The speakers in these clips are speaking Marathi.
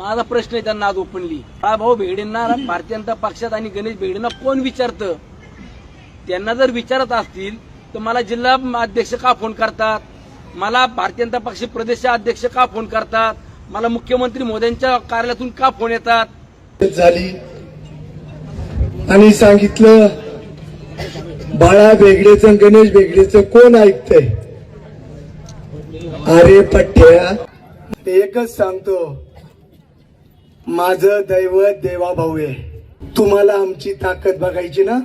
माझा प्रश्न आहे त्यांना आज ओपनली भाऊ भेडेंना भारतीय जनता पक्षात आणि गणेश भेडेंना कोण विचारतं? त्यांना जर विचारत असतील तर मला जिल्हा अध्यक्ष का फोन करतात? मला भारतीय जनता पक्ष प्रदेश अध्यक्ष का फोन करतात? मला मुख्यमंत्री मोदींच्या कार्यालयातून का फोन येतात? झाली. आणि सांगितलं बाळा बेगडेचं गणेश बेगडेचं कोण ऐकतंय? अरे पठ्या एकच सांगतो. माझं दैवत देवाभाऊ आहे तुम्हाला आमची ताकद बघायची ना?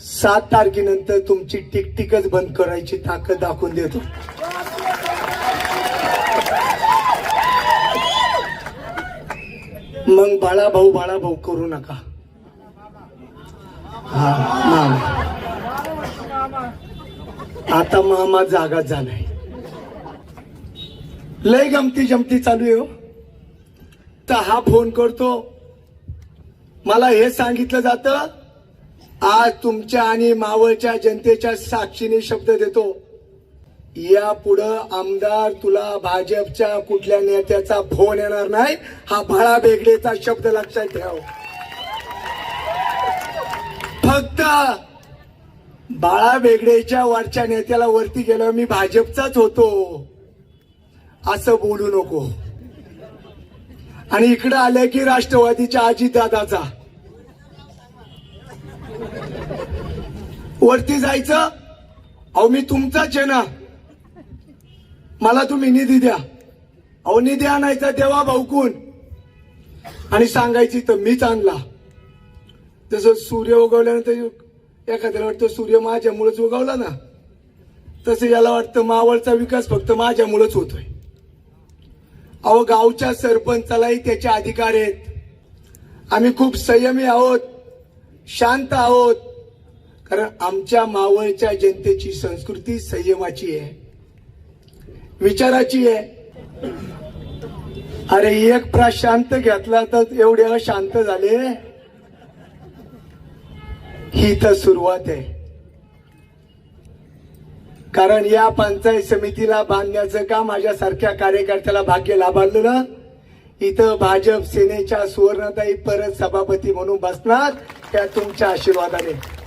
सात तारखेनंतर तुमची टिकटिकच बंद करायची ताकद दाखवून देतो. मग बाळा भाऊ बाळा भाऊ करू नका. हा मामा. आता मामा जागा झालाय लय गमती जमती चालू आहे हो. तर हा फोन करतो. मला हे सांगितलं जातं आज तुमच्या आणि मावळच्या जनतेच्या साक्षीने शब्द देतो. या पुढं आमदार तुला भाजपच्या कुठल्या नेत्याचा फोन येणार नाही हा भाळा बेगडेचा शब्द लक्षात ठेव. फक्त बाळा बेगडेच्या वरच्या नेत्याला वरती गेलो मी भाजपचाच होतो. असं बोलू नको. आणि इकडं आले की राष्ट्रवादीच्या अजितदादाचा वरती जायचं अहो मी तुमचाच आहे ना मला तुम्ही निधी द्या. अहो निधी आणायचा देवा भाऊकून. आणि सांगायची तर मीच आणला. जसं सूर्य उगवल्यानंतर एखाद्याला वाटतं सूर्य माझ्यामुळेच उगवला ना तसं याला वाटतं मावळचा विकास फक्त माझ्यामुळेच होतोय. अहो गावच्या सरपंचालाही त्याचे अधिकार आहेत. आम्ही खूप संयमी आहोत शांत आहोत. कारण आमच्या मावळच्या जनतेची संस्कृती संयमाची आहे. विचाराची आहे. अरे एक प्रशांत घेतला तर एवढ्या शांत झाले? ही तर सुरुवात आहे. कारण या पंचायत समितीला बांधण्याचं का माझ्यासारख्या कार्यकर्त्याला भाग्य लाभारलं इथं भाजप सेनेच्या सुवर्णताई परत सभापती म्हणून बसणार त्या तुमच्या आशीर्वादाने.